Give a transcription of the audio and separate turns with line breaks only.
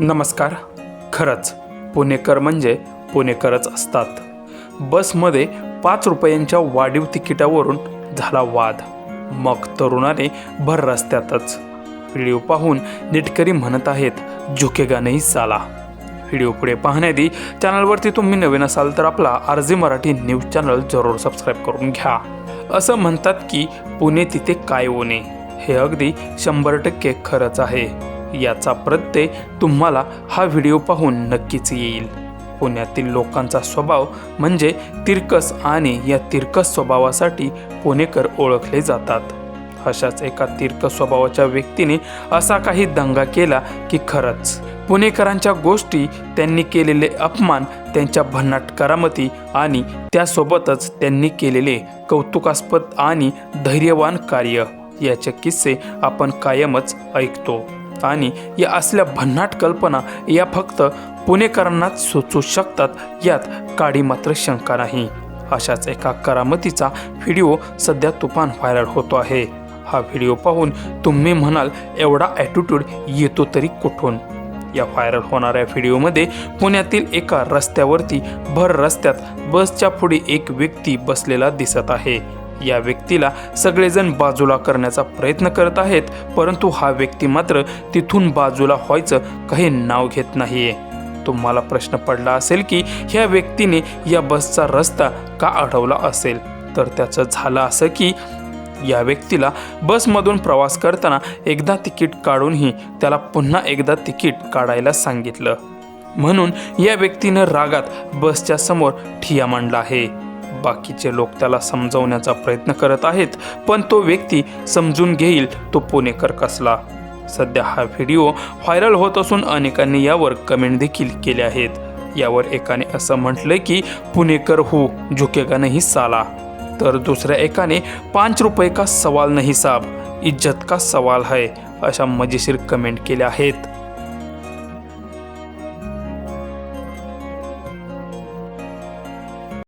नमस्कार. खरंच पुणेकर म्हणजे पुणेकरच असतात. बसमध्ये पाच रुपयांच्या वाढीव तिकिटावरून झाला वाद. मग तरुणाने भर रस्त्यातच. व्हिडिओ पाहून नेटकरी म्हणत आहेत झुकेगा नाही व्हिडिओ पुढे पाहण्याआधी चॅनलवरती तुम्ही नवीन असाल तर आपला आरजी मराठी न्यूज चॅनल जरूर सबस्क्राईब करून घ्या. असं म्हणतात की पुणे तिथे काय होणे? हे अगदी शंभर टक्के खरंच आहे. याचा प्रत्यय तुम्हाला हा व्हिडिओ पाहून नक्कीच येईल. पुण्यातील लोकांचा स्वभाव म्हणजे तिरकस आणि या तिरकस स्वभावासाठी पुणेकर ओळखले जातात. अशाच एका तिरकस स्वभावाच्या व्यक्तीने असा काही दंगा केला की खरंच पुणेकरांच्या गोष्टी त्यांनी केलेले अपमान त्यांच्या भन्नाट करामती आणि त्यासोबतच त्यांनी केलेले कौतुकास्पद आणि धैर्यवान कार्य याचे किस्से आपण कायमच ऐकतो. आणि या असल्या भन्नाट कल्पना या फक्त पुणेकरांनाच सुचू शकतात यात काडी मात्र शंका नाही. अशाच एका करामतीचा व्हिडिओ सध्या तुफान व्हायरल होतो आहे. हा व्हिडिओ पाहून तुम्ही म्हणाल एवढा ॲटिट्यूड येतो तरी कुठून? या व्हायरल होणाऱ्या व्हिडिओमध्ये पुण्यातील एका रस्त्यावरती भर रस्त्यात बसच्या पुढे एक व्यक्ती बसलेला दिसत आहे. या व्यक्तीला सगळेजण बाजूला करण्याचा प्रयत्न करत आहेत परंतु हा व्यक्ती मात्र तिथून बाजूला व्हायचं काही नाव घेत नाहीये. तुम्हाला प्रश्न पडला असेल की ह्या व्यक्तीने या बसचा रस्ता का अडवला असेल? तर त्याचं झालं असं की या व्यक्तीला बसमधून प्रवास करताना एकदा तिकीट काढूनही त्याला पुन्हा एकदा तिकीट काढायला सांगितलं. म्हणून या व्यक्तीनं रागात बसच्या समोर ठिया मांडला आहे. बाकीचे लोक त्याला समजवण्याचा प्रयत्न करत आहेत पण तो व्यक्ती समजून घेईल तो पुणेकर कसला? सध्या हा व्हिडिओ व्हायरल होत असून अनेकांनी यावर कमेंट देखील केल्या आहेत. यावर एकाने असं म्हटलंय की पुणेकर हो झुकेगा नाही साला. तर दुसऱ्या एकाने पाच रुपये का सवाल नाही साब इज्जत का सवाल है अशा मजेशीर कमेंट केल्या आहेत.